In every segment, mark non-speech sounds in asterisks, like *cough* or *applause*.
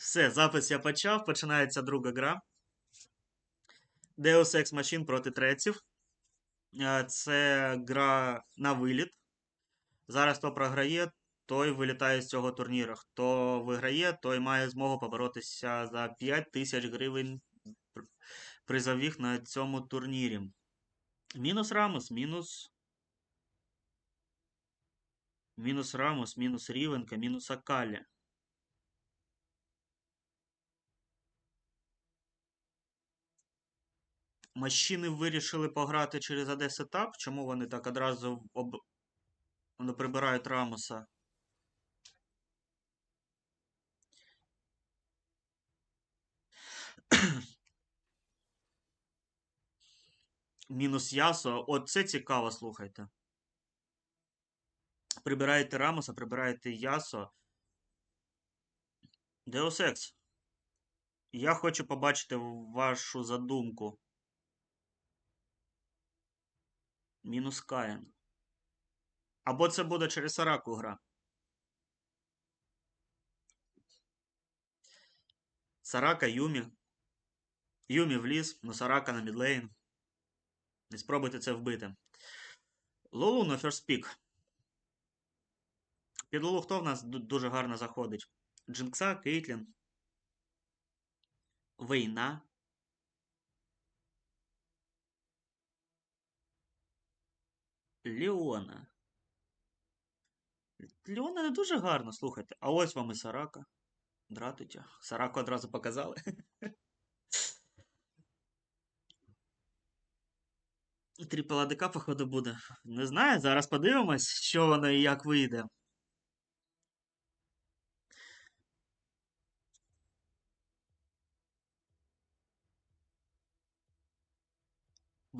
Все, запис я почав. Починається друга гра. Deus Ex Machine проти треців. Е, Це гра на виліт. Зараз хто програє, той вилітає з цього турніру. Хто виграє, той має змогу поборотися за 5 тисяч гривень пр- призових на цьому турнірі. Мінус Рамос, мінус. Мінус Рамос, мінус Рівенка, мінус Акалі. Мащини вирішили пограти через AD сетап. Чому вони так одразу об... вони прибирають Рамоса? Мінус Ясо. От це цікаво, слухайте. Прибираєте Рамоса, прибираєте Ясо. Ex. Я хочу побачити вашу задумку. Мінус Каїн. Або це буде через Сараку гра. Сарака, Юмі. Юмі в ліс, но Сарака на мідлейн. І спробуйте це вбити. Лолу на pick. Під Лолу хто в нас дуже гарно заходить? Джинкса, Кейтлін. Війна. Леона. Леона не дуже гарно, слухайте. А ось вам і Сарака. Дратуйте. Сараку одразу показали. Тріпела ДК, походу, буде. Не знаю, зараз подивимось, що воно і як вийде.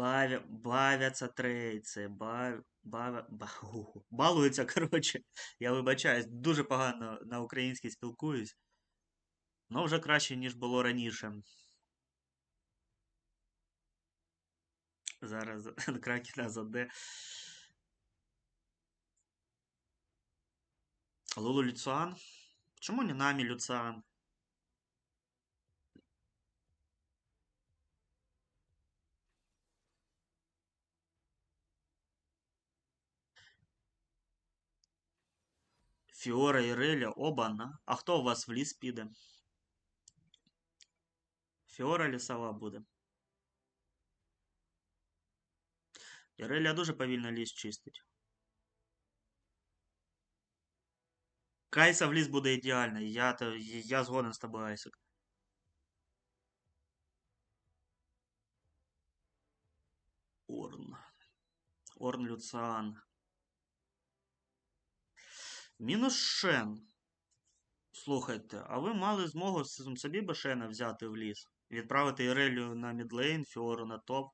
Бавя, бавяться трейці, бав, бавя, ба, *laughs* гу, балуються, коротше. Я вибачаюсь, дуже погано на українській спілкуюсь. Ну, вже краще, ніж було раніше. Зараз *laughs* Кракена заде. Лулу Люциан. Чому не намі Люциан? Фіора і Реля, обана. А хто у вас в ліс піде? Фіора лісова буде. Іреля дуже повільно ліс чистить. Кайса в ліс буде ідеально. Я, то, я згоден з тобою, Айсик. Орн. Орн Люциан. Мінус Шен. Слухайте, а ви мали змогу собі би Шена взяти в ліс? Відправити Ірелю на мідлейн, Фіору на топ.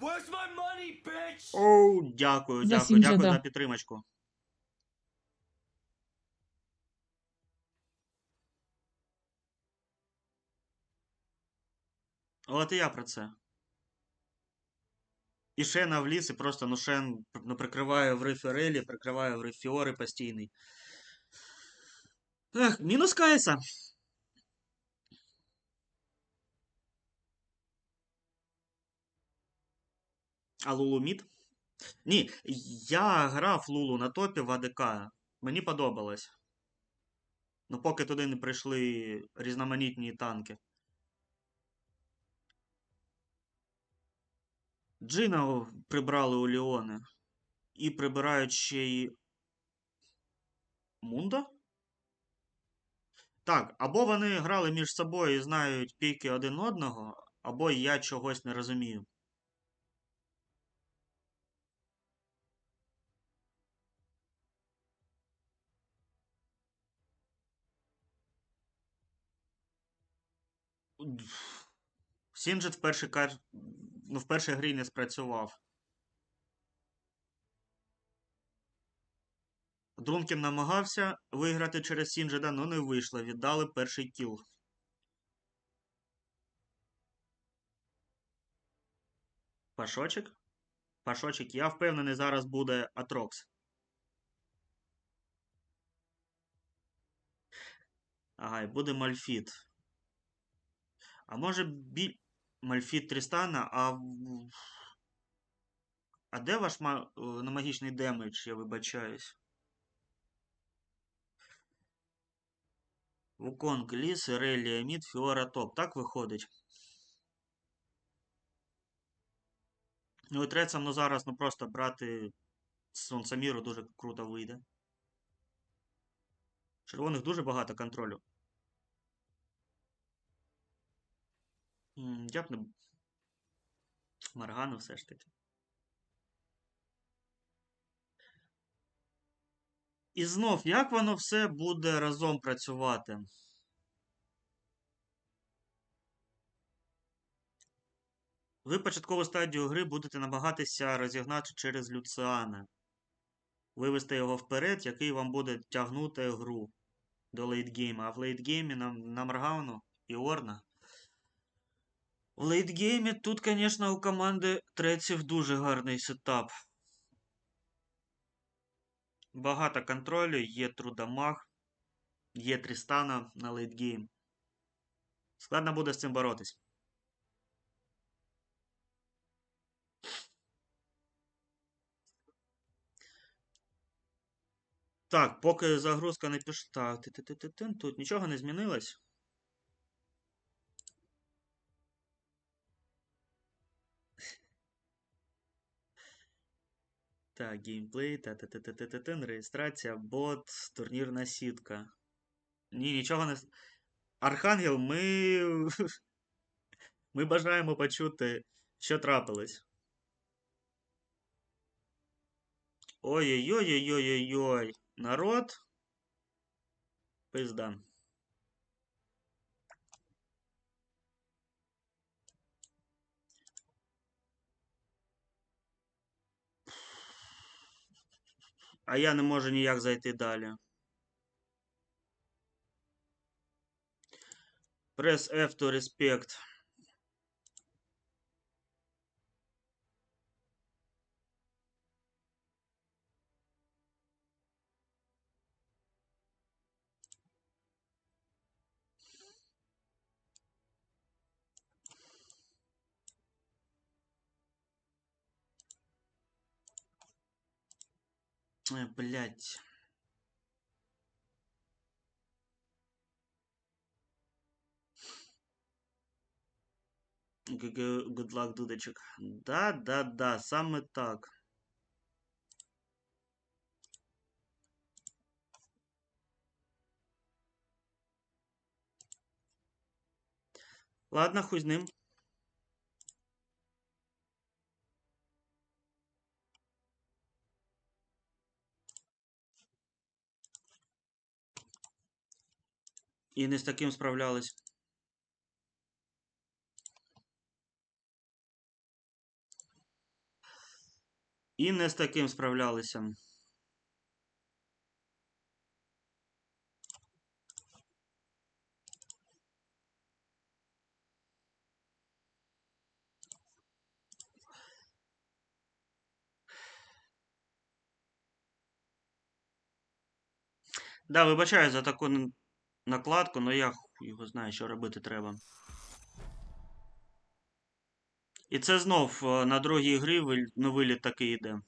Where's my money, bitch? Оу, дякую, За дякую, дякую жада. за підтримочку. От і я про це. І Шена в ліс, і просто, ну, Шен ну, прикриває в Реферелі, прикриває в Рефіори постійний. Ех, мінус Кайса. А Лулу мід? Ні, я грав Лулу на топі в АДК. Мені подобалось. Ну, поки туди не прийшли різноманітні танки. Джина прибрали у Ліони. І прибирають ще й. Мунда? Так, або вони грали між собою і знають піки один одного, або я чогось не розумію. Сінджет в першій. Ну, в першій грі не спрацював. Дрункін намагався виграти через Сінджеда, але не вийшло. Віддали перший кіл. Пашочок? Пашочок, я впевнений, зараз буде Атрокс. Ага, і буде Мальфіт. А може бі... Мальфіт Трістана, а. А де ваш е, на магічний демедж, я вибачаюсь? Вуконг, Ліс, Релія, Мід, Фіора, Топ. Так виходить? Ну і трецям, ну зараз, ну просто брати Сонсаміру дуже круто вийде. Червоних дуже багато контролю. Я б не. Маргану все ж таки. І знов, як воно все буде разом працювати? Ви початкову стадію гри будете намагатися розігнати через Люціана. Вивести його вперед, який вам буде тягнути гру до лейтгейма. А в лейтгеймі нам на Маргауну і Орна. В лейтгеймі тут, звісно, у команди треців дуже гарний сетап. Багато контролю, є трудомаг, є Трістана на лейтгейм. Складно буде з цим боротись. Так, поки загрузка не пішла. Так, тут нічого не змінилось. Так, геймплей, та-та-та-та-та-тин, реєстрація, бот, турнірна сітка. Ні, нічого не. Архангел, ми. *laughs* Ми бажаємо почути, що трапилось. Ой-ой-ой-ой-ой-ой. Народ. Пизда. А я не можу ніяк зайти далі. Press F to respect. Ой, блядь. ГГ, good luck, дудочек. Да, да, да, саме так. Ладно, хуй з ним. І не з таким справлялись. І не з таким справлялися. Да, вибачаю за таку накладку, але я його знаю, що робити треба. І це знов е, на другій грі новий літаки такий йде.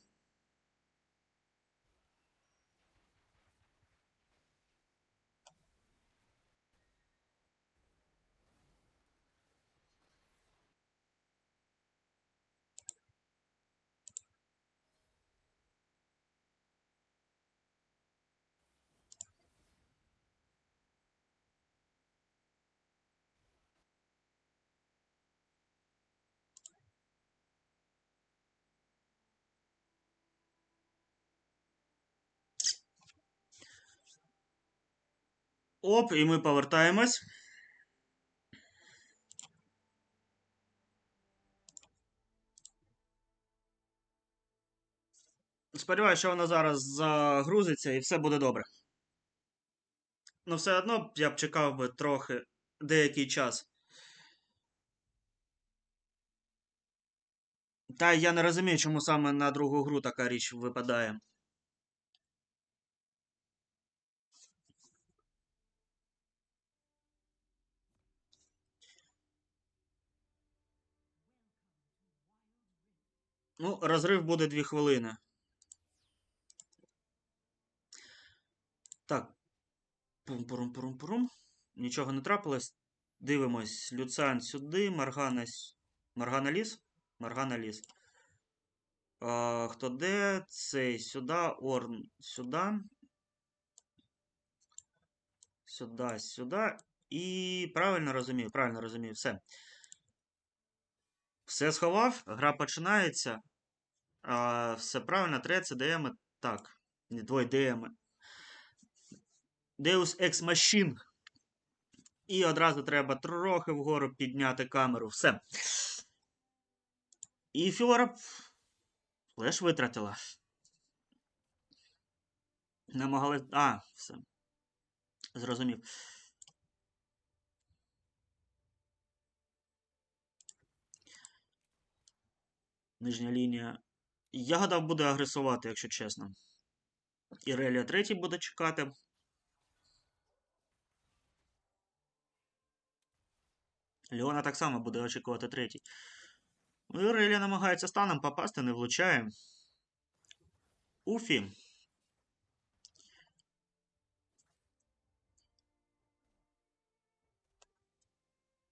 Оп, і ми повертаємось. Сподіваюся, що вона зараз загрузиться і все буде добре. Ну, все одно я б чекав би трохи деякий час. Та я не розумію, чому саме на другу гру така річ випадає. Ну, розрив буде 2 хвилини. Так. Пум-пурум-пурум-пурум. Нічого не трапилось. Дивимось. Люциан сюди, Маргана, Маргана ліс. Маргана ліс. А, хто де? Цей сюди, Орн сюди. Сюди, сюди. І правильно розумію, правильно розумію, все. Все сховав, гра починається. А, все правильно, треці, ДМ. Так. Не двоє ДМ. Deus Ex Machine. І одразу треба трохи вгору підняти камеру. Все. І Фіора флеш витратила. Намагалась. А, все. Зрозумів. Нижня лінія. Я гадав, буде агресувати, якщо чесно. Ірелія третій буде чекати. Леона так само буде очікувати третій. Ну, Ірелія намагається станом попасти, не влучає. Уфі.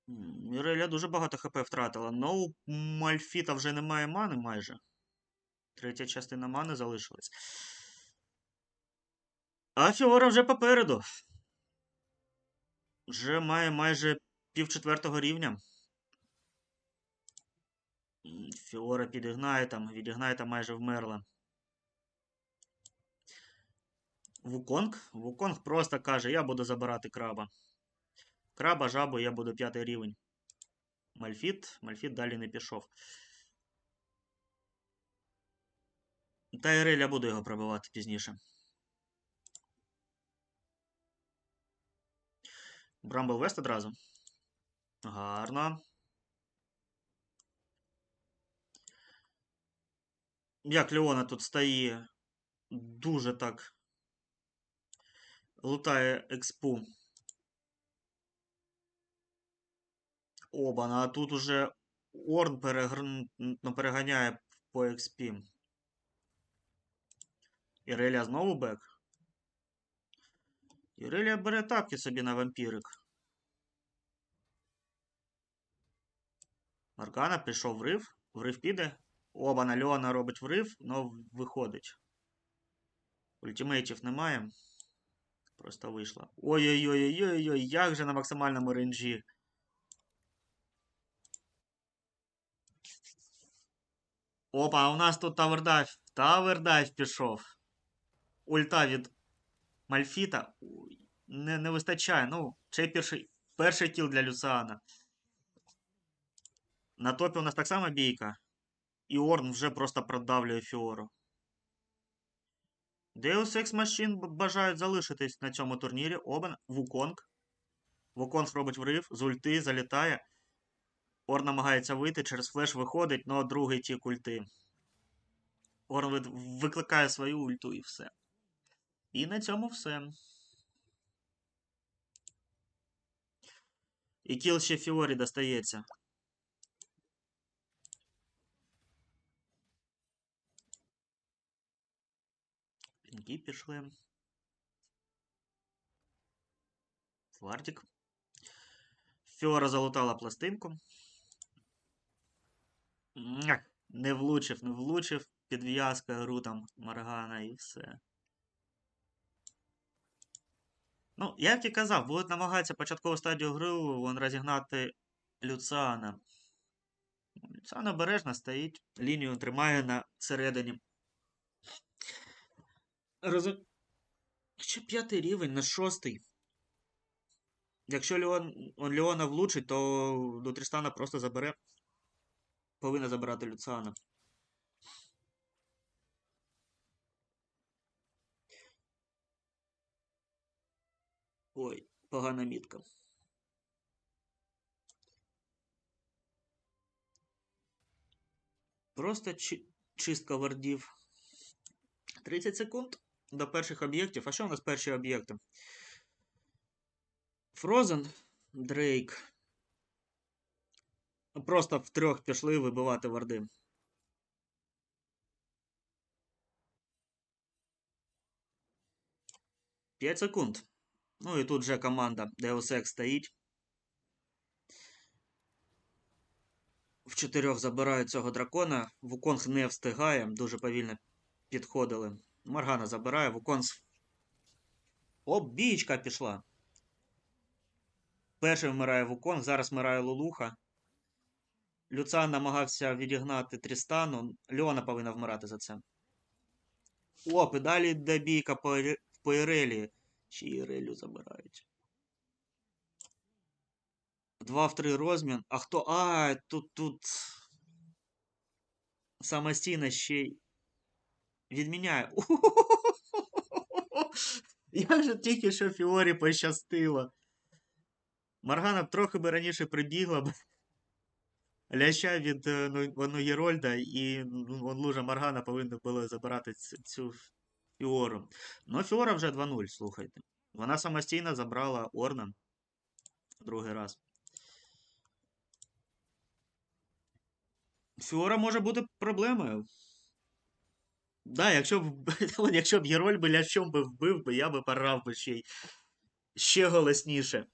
М, Іреля дуже багато хп втратила. Ну, у Мальфіта вже немає мани майже. Третя частина мани залишилась. А Фіора вже попереду. Вже має майже пів четвертого рівня. Фіора підігнає там, відігнає там майже вмерла. Вуконг? Вуконг просто каже, я буду забирати краба. Краба, жабу, я буду п'ятий рівень. Мальфіт. Мальфіт далі не пішов. Та Іреля буду його пробивати пізніше. Брамбл Вест одразу. Гарно. Як Леона тут стоїть дуже так лутає експу. Обана, а тут уже Орн перегр... ну, переганяє по XP. Ірелія знову бек. Ірелія бере тапки собі на вампірик. Маркана пішов врив. Врив піде. Обана Леона робить врив, но виходить. Ультимейтів немає. Просто вийшла. Ой-ой-ой-ой-ой, як же на максимальному рейнджі. Опа, у нас тут тавердайв. Тавердайв пішов. Ульта від Мальфіта. Не, не вистачає. Ну, цей перший, перший кіл для Люциана. На топі у нас так само бійка. І Орн вже просто продавлює Фіору. Deus Ex Machine бажають залишитись на цьому турнірі. Обен Вуконг. Вуконг робить врив, з ульти залітає. Орн намагається вийти, через флеш виходить, але другий тік ульти. Орн викликає свою ульту і все. І на цьому все. І кіл ще Фіорі достається. Пінки пішли. Флартик. Фіора залутала пластинку. Не влучив, не влучив. Підв'язка рутом Маргана і все. Ну, як і казав, будуть намагатися початкову стадію гри вон розігнати Люциана. Люциан обережно стоїть, лінію тримає на середині. Розум... Ще п'ятий рівень на шостий. Якщо Леон, он Леона влучить, то до Трістана просто забере. Повинна забирати Люциана. Ой, погана мітка. Просто чи... чистка вардів. 30 секунд до перших об'єктів. А що у нас перші об'єкти? Фрозен, Дрейк. Ну, просто в втрьох пішли вибивати варди. П'ять секунд. Ну і тут вже команда Deus Ex стоїть. В чотирьох забирають цього дракона. Вуконг не встигає, дуже повільно підходили. Маргана забирає, Вуконг. Обічка пішла. Перший вмирає Вуконг, зараз вмирає Лулуха. Люцан намагався відігнати Трістану. Леона повинна вмирати за це. Оп, і далі йде бійка по, по Ірелі. Чи Ірелю забирають? Два в три розмін. А хто? А, тут тут. Самостійно ще й відміняє. *laughs* Я ж тільки що Фіорі пощастило. Маргана трохи би раніше прибігла. Ляща від е, ну, Єрольда і ну, лужа Маргана повинна була забирати цю Фіору. Ну, Фіора вже 2-0, слухайте. Вона самостійно забрала Орна другий раз. Фіора може бути проблемою. Да, якщо б, *laughs* якщо б Єроль би лящом би вбив би, я би порав би ще, й- ще голосніше.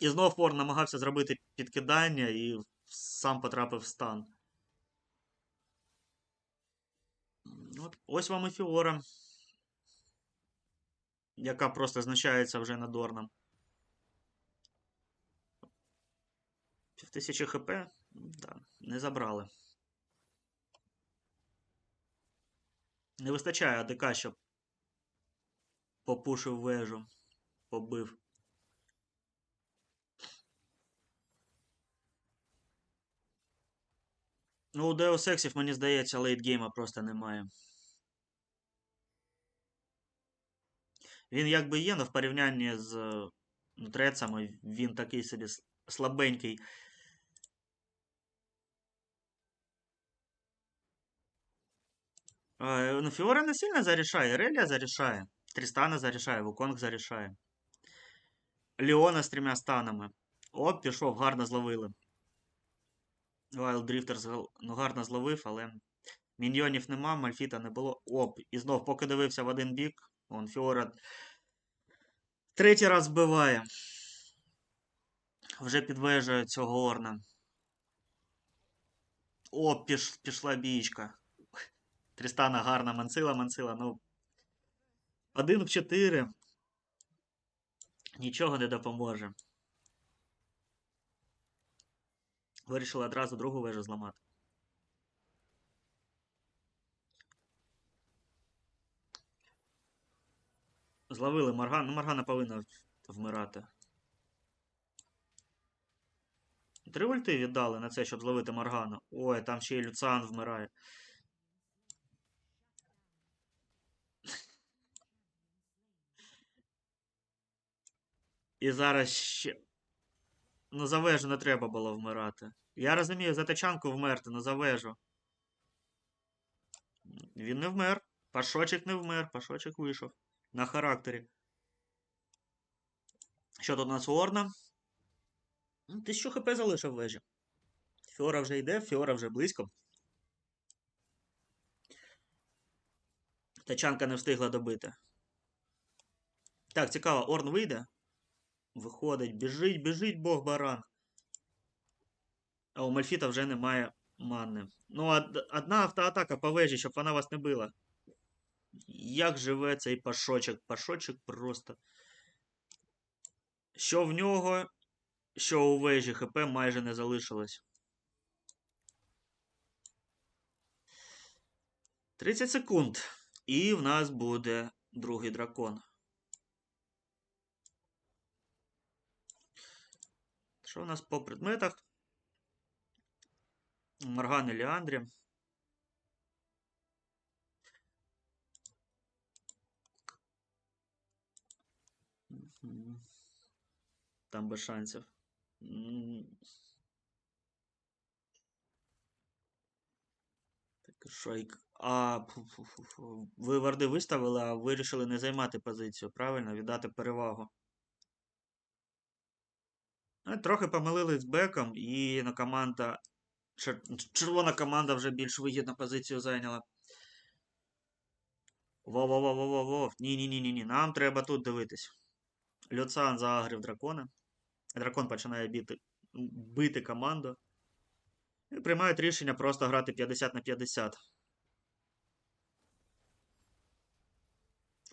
І знов Фор намагався зробити підкидання і сам потрапив в стан. От, ось вам і Фіора, яка просто знущається вже над Орном. Півтисячі хп? Да, не забрали. Не вистачає АДК, щоб попушив вежу, побив. Ну, у Deus Exів, мені здається, лейтгейма просто немає. Він якби є, але в порівнянні з е, ну, він такий собі слабенький. А, ну, Фіора не сильно зарішає, Релія зарішає, Трістана зарішає, Вуконг зарішає. Леона з трьома станами. Оп, пішов, гарно зловили. Wild Drifter ну, гарно зловив, але міньйонів нема, Мальфіта не було. Оп, і знов, поки дивився в один бік, он Фіора третій раз вбиває. Вже підвежує цього Орна. О, піш, пішла бійка. Трістана гарна мансила, мансила, ну. Один в чотири. Нічого не допоможе. Вирішили одразу другу вежу зламати. Зловили Морган. Ну, Моргана повинна вмирати. Три ульти віддали на це, щоб зловити Моргану. Ой, там ще й Люциан вмирає. І зараз ще. Ну, за вежу не треба було вмирати. Я розумію, за тачанку вмерти, ну за вежу. Він не вмер. Пашочок не вмер, Пашочок вийшов. На характері. Що тут у нас Орна? Ну, Ти що хп залишив вежі? Фіора вже йде, Фіора вже близько. Тачанка не встигла добити. Так, цікаво, Орн вийде. Виходить, біжить, біжить Бог баран. А у Мальфіта вже немає манни. Ну, од- одна автоатака по вежі, щоб вона вас не била. Як живе цей пашочок? Пашочок просто. Що в нього, що у вежі ХП майже не залишилось. 30 секунд. І в нас буде другий дракон. Що у нас по предметах? Морган і Ліандрі. Там без шансів. Так, Шойк. А, ви варди виставили, а вирішили не займати позицію, правильно? Віддати перевагу. Трохи помилились з беком, і на команда. чер- Червона команда вже більш вигідну позицію зайняла. Во-во-во-во-во-во. Ні-ні-ні-ні. Нам треба тут дивитись. Люцан заагрив дракона. Дракон починає бити, бити команду. І приймають рішення просто грати 50 на 50.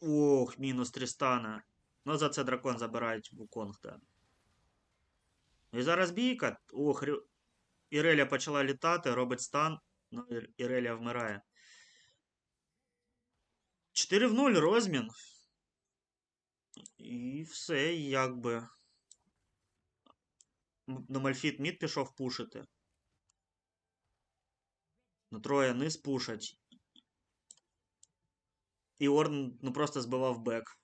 Ох, мінус Трістана. Ну, за це дракон забирають Вуконг, так. І зараз бійка. Ох, Іреля почала літати, робить стан. Ну, Ір- Іреля вмирає. 4 в 0 розмін. І все, якби. М- Ну, Мальфіт мід пішов пушити. Ну, троє низ пушать. І Орн ну, просто збивав бек.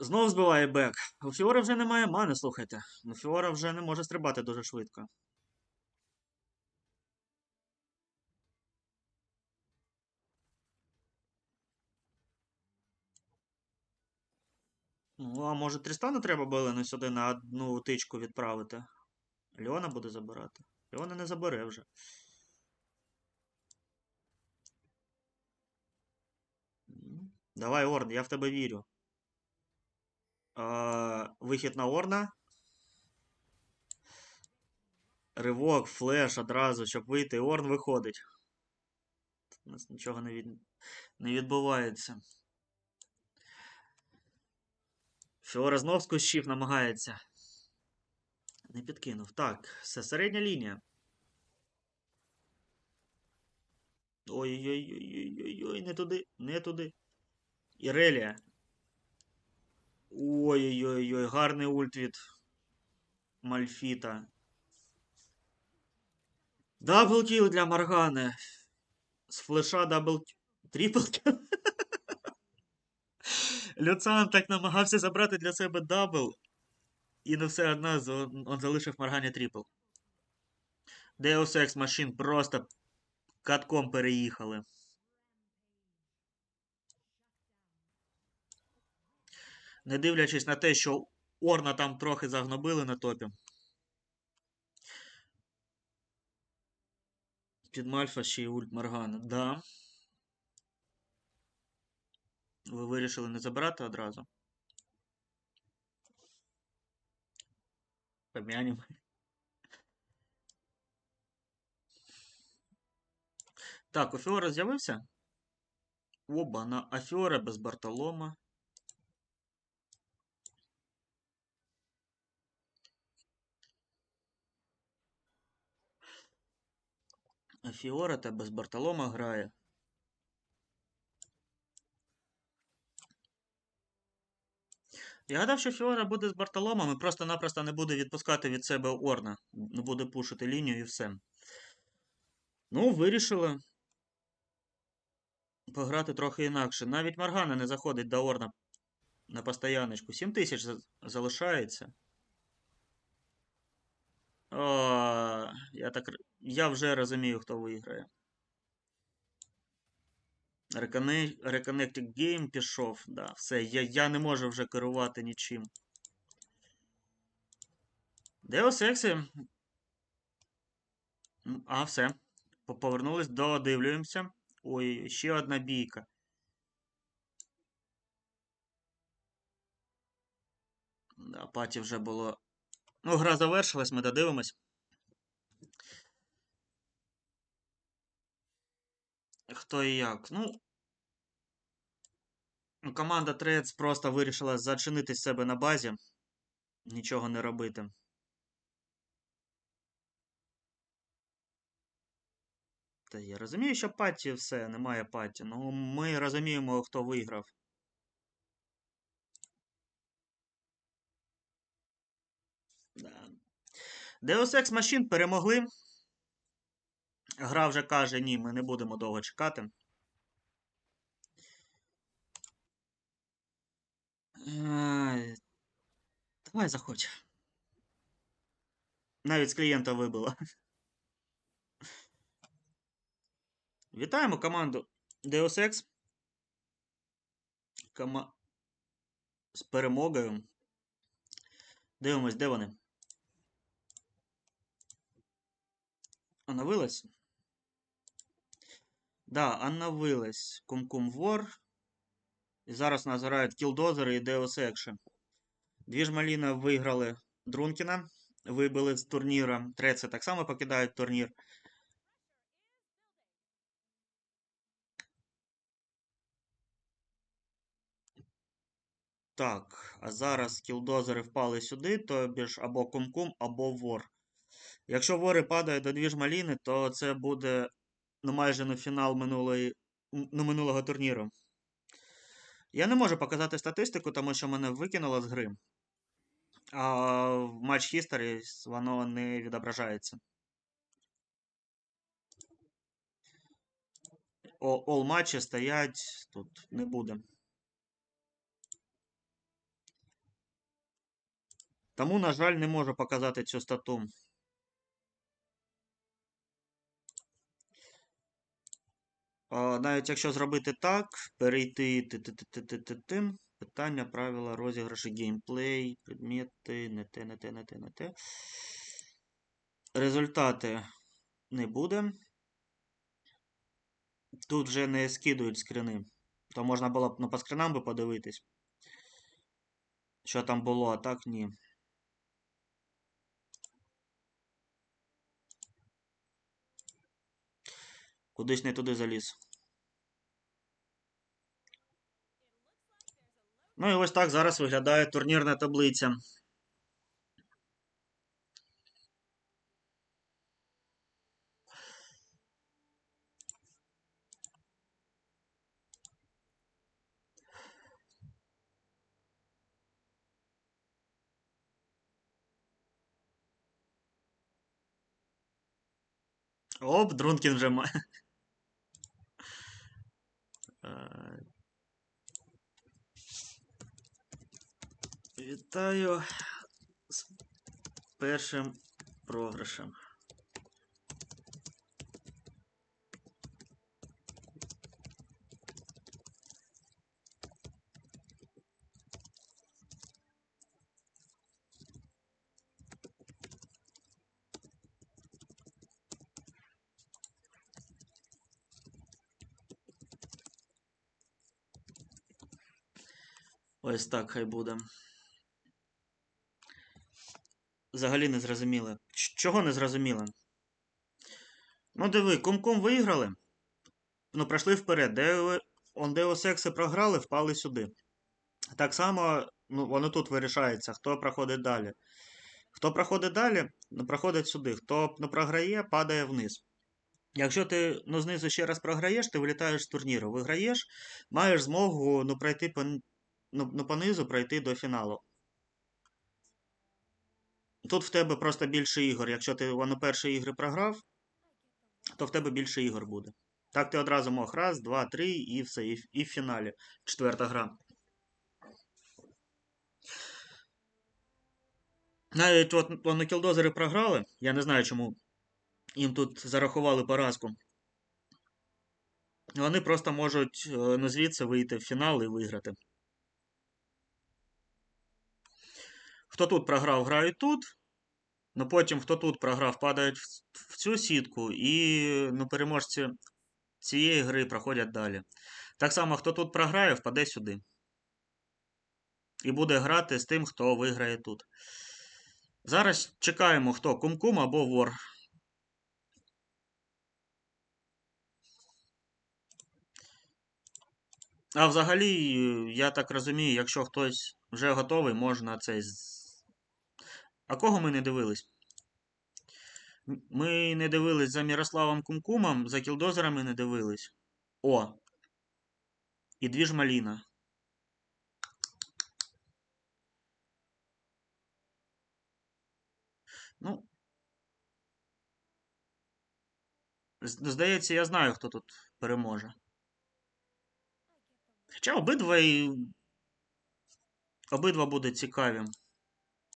Знов збиває бек. У Фіора вже немає мани, слухайте. У Фіора вже не може стрибати дуже швидко. Ну, а може Трістану треба було не сюди на одну тичку відправити? Леона буде забирати. Леона не забере вже. Давай, Орн, я в тебе вірю. Вихід на Орна. Ривок, флеш одразу, щоб вийти. Орн виходить. У нас нічого не, від... не відбувається. Фіора знов з намагається. Не підкинув. Так, все, середня лінія. Ой-ой-ой-ой-ой-ой, не туди, не туди. Ірелія. Ой-ой-ой, гарний ульт від Мальфіта. Даблкіл для Моргани. З флеша дабл... Тріплкіл. *laughs* Люцан так намагався забрати для себе дабл. І не все одно он залишив Моргані трипл. Deus Ex Machine просто катком переїхали. Не дивлячись на те, що Орна там трохи загнобили на топі. Під Мальфа ще й ульт Моргана. Да. Ви вирішили не забирати одразу? Помянем. Так, у Фіора з'явився? Оба на Афіора без Бартолома. Афіора та без Бартолома грає. Я гадав, що Фіора буде з Бартоломом і просто-напросто не буде відпускати від себе Орна. Не буде пушити лінію і все. Ну, вирішили пограти трохи інакше. Навіть Маргана не заходить до Орна на постояночку. 7 тисяч залишається. О, я так. Я вже розумію, хто виграє. Reconnect- Reconnected Game пішов. Да, все, я, я не можу вже керувати нічим. Deus Ex. А, все. По- Повернулись, додивлюємося. Ой, ще одна бійка. Да, паті вже було. Ну, гра завершилась, ми додивимось. Хто і як? Ну. ну, Команда Трец просто вирішила зачинити себе на базі. Нічого не робити. Та я розумію, що паті все, немає паті. Ну, ми розуміємо, хто виграв. Да. Deus Ex Machine перемогли. Гра вже каже, ні, ми не будемо довго чекати. Давай заходь. Навіть з клієнта вибило. Вітаємо команду Deus Ex. Кома... з перемогою. Дивимось, де вони. Оновилось? Да, оновилось. Кум-Кум Вор. І зараз нас грають кілдозери і Deus Ex. Дві ж Маліна виграли Дрункіна, вибили з турніра. Треці так само покидають турнір. Так, а зараз кілдозери впали сюди, то ж або Кум-Кум, або Вор. Якщо вори падають до дві ж Маліни, то це буде ну, майже на фінал минулої, ну, минулого турніру. Я не можу показати статистику, тому що мене викинуло з гри. А в матч History воно не відображається. О- All матчі стоять, тут не буде. Тому, на жаль, не можу показати цю стату. Навіть якщо зробити так, перейти ти-ти-ти-ти-ти-ти, питання, правила, розіграші, геймплей, предмети, не те, не те, не те, не те. Результати не буде. Тут вже не скидують скрини. То можна було б ну, по скринам би подивитись. Що там було, а так ні. Кудись не туди заліз. Ну і ось так зараз виглядає турнірна таблиця. Оп, Дрункін вже має. *laughs* Вітаю з першим програшем. Ось так хай буде. Взагалі не зрозуміло. Чого не зрозуміло? Ну, диви, Кум-Кум виграли. Ну, пройшли вперед. Де он Деосекси програли, впали сюди. Так само, ну, воно тут вирішається, хто проходить далі. Хто проходить далі, ну, проходить сюди. Хто ну, програє, падає вниз. Якщо ти ну, знизу ще раз програєш, ти вилітаєш з турніру. Виграєш, маєш змогу ну, пройти ну, ну, понизу пройти до фіналу. Тут в тебе просто більше ігор. Якщо ти воно перші ігри програв, то в тебе більше ігор буде. Так ти одразу мог раз, два, три і все, і, і в фіналі. Четверта гра. Навіть от вони кілдозери програли. Я не знаю, чому їм тут зарахували поразку. Вони просто можуть е, ну, звідси вийти в фінал і виграти. Хто тут програв, грають тут. Ну потім, хто тут програв, падають в, цю сітку, і ну, переможці цієї гри проходять далі. Так само, хто тут програє, впаде сюди. І буде грати з тим, хто виграє тут. Зараз чекаємо, хто Кум-Кум або Вор. А взагалі, я так розумію, якщо хтось вже готовий, можна цей. А кого ми не дивились? Ми не дивились за Мірославом Кумкумом, за кілдозерами не дивились. О! І дві ж Маліна. Ну. Здається, я знаю, хто тут переможе. Хоча обидва і. Обидва будуть цікаві.